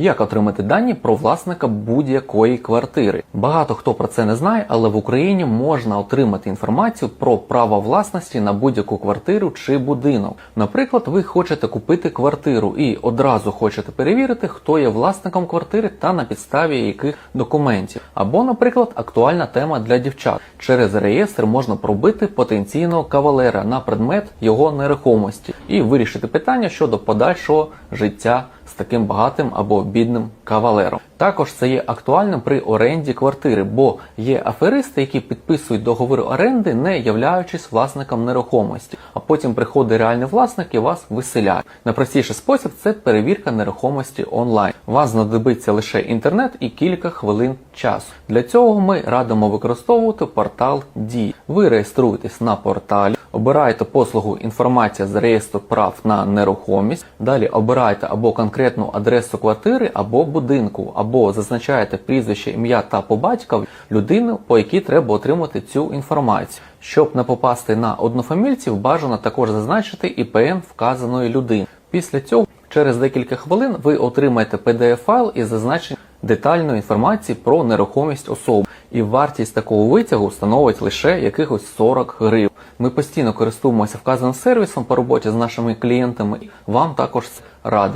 Як отримати дані про власника будь-якої квартири? Багато хто про це не знає, але в Україні можна отримати інформацію про право власності на будь-яку квартиру чи будинок. Наприклад, ви хочете купити квартиру і одразу хочете перевірити, хто є власником квартири та на підставі яких документів. Або, наприклад, актуальна тема для дівчат. Через реєстр можна пробити потенційного кавалера на предмет його нерухомості і вирішити питання щодо подальшого життя з таким багатим або бідним кавалером. Також це є актуальним при оренді квартири, бо є аферисти, які підписують договори оренди, не являючись власником нерухомості, а потім приходить реальний власник і вас виселяє. Найпростіший спосіб це перевірка нерухомості онлайн. Вас знадобиться лише інтернет і кілька хвилин часу. Для цього ми радимо використовувати портал Дії. Ви реєструєтесь на порталі. Обираєте послугу інформація з реєстру прав на нерухомість. Далі обираєте або конкретну адресу квартири, або будинку, або зазначаєте прізвище, ім'я та по батькові людини, по якій треба отримати цю інформацію. Щоб не попасти на однофамільців, бажано також зазначити ІПН вказаної людини. Після цього через декілька хвилин ви отримаєте PDF-файл із зазначенням детальної інформації про нерухомість особи. І вартість такого витягу становить лише якихось 40 гривень. Ми постійно користуємося вказаним сервісом по роботі з нашими клієнтами. Вам також радимо.